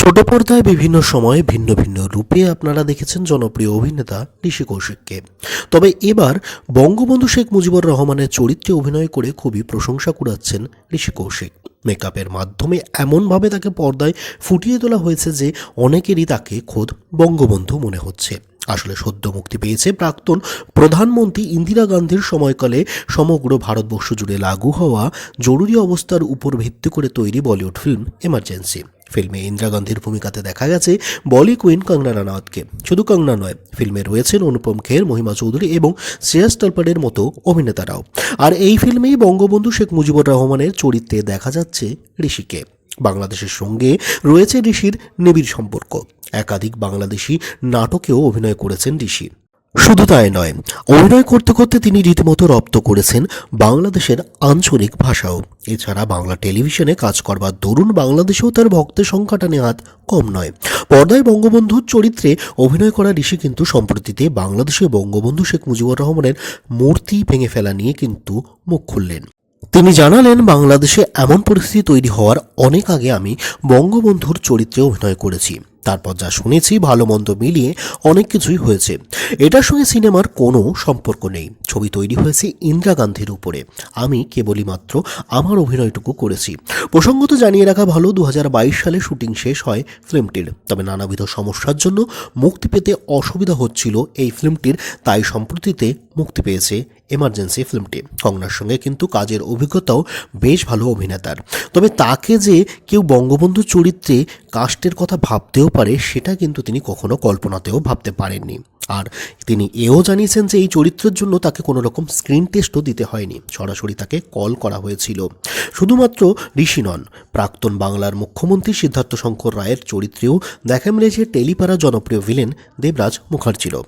ছোট পর্দায় বিভিন্ন সময়ে ভিন্ন ভিন্ন রূপে আপনারা দেখেছেন জনপ্রিয় অভিনেতা ঋষি কৌশিককে। তবে এবার বঙ্গবন্ধু শেখ মুজিবুর রহমানের চরিত্রে অভিনয় করে খুবই প্রশংসা কুড়াচ্ছেন ঋষি কৌশিক। মেকআপের মাধ্যমে এমনভাবে তাকে পর্দায় ফুটিয়ে তোলা হয়েছে যে অনেকেরই তাকে খোদ বঙ্গবন্ধু মনে হচ্ছে। আসলে সদ্য মুক্তি পেয়েছে প্রাক্তন প্রধানমন্ত্রী ইন্দিরা গান্ধীর সময়কালে সমগ্র ভারতবর্ষ জুড়ে লাগু হওয়া জরুরি অবস্থার উপর ভিত্তি করে তৈরি বলিউড ফিল্ম এমার্জেন্সি। ফিল্মে ইন্দিরা গান্ধীর ভূমিকাতে দেখা গেছে বলি কুইন কঙ্গনা রানাওয়াতকে। শুধু কঙ্গনা নয়, ফিল্মে রয়েছেন অনুপম খের, মহিমা চৌধুরী এবং শ্রেয়াস টলপারের মতো অভিনেতারাও। আর এই ফিল্মেই বঙ্গবন্ধু শেখ মুজিবুর রহমানের চরিত্রে দেখা যাচ্ছে ঋষিকে। বাংলাদেশের সঙ্গে রয়েছে ঋষির নিবিড় সম্পর্ক। একাধিক বাংলাদেশি নাটকেও অভিনয় করেছেন ঋষি। শুধু তাই নয়, অভিনয় করতে করতে তিনি রীতিমতো রপ্ত করেছেন বাংলাদেশের আঞ্চলিক ভাষাও। এছাড়া বাংলা টেলিভিশনে কাজ করবার দরুন বাংলাদেশেও তার ভক্তের সংখ্যাটা নেহাত কম নয়। পর্দায় বঙ্গবন্ধুর চরিত্রে অভিনয় করা ঋষি কিন্তু সম্প্রতিতে বাংলাদেশে বঙ্গবন্ধু শেখ মুজিবুর রহমানের মূর্তি ভেঙে ফেলা নিয়ে কিন্তু মুখ খুললেন। তিনি জানালেন, বাংলাদেশে এমন পরিস্থিতি তৈরি হওয়ার অনেক আগে আমি বঙ্গবন্ধুর চরিত্রে অভিনয় করেছি। তারপর যা শুনেছি, ভালো মন্দ মিলিয়ে অনেক কিছুই হয়েছে। এটার সঙ্গে সিনেমার কোনো সম্পর্ক নেই। ছবি তৈরি হয়েছে ইন্দিরা গান্ধীর উপরে। আমি কেবলই মাত্র আমার অভিনয়টুকু করেছি। প্রসঙ্গত জানিয়ে রাখা ভালো দু হাজার বাইশ সালে শুটিং শেষ হয় ফিল্মটির। তবে নানাবিধ সমস্যার জন্য মুক্তি পেতে অসুবিধা হচ্ছিল এই ফিল্মটির। তাই সম্প্রতিতে মুক্তি পেয়েছে এমার্জেন্সি ফিল্মটি। কঙ্গনার সঙ্গে কিন্তু কাজের অভিজ্ঞতাও বেশ ভালো অভিনেতার। তবে তাকে যে কেউ বঙ্গবন্ধু চরিত্রে কাস্টের কথা ভাবতেও পারে সেটা কিন্তু তিনি কখনো কল্পনাতেও ভাবতে পারেননি। আর তিনি এও জানিয়েছেন যে এই চরিত্রের জন্য তাকে কোনো রকম স্ক্রিন টেস্টও দিতে হয়নি। সরাসরি তাকে কল করা হয়েছিল। শুধুমাত্র ঋষি নন, প্রাক্তন বাংলার মুখ্যমন্ত্রী সিদ্ধার্থ শঙ্কর রায়ের চরিত্রেও দেখা মিলেছে টেলিপাড়া জনপ্রিয় ভিলেন দেবরাজ মুখার্জিরও।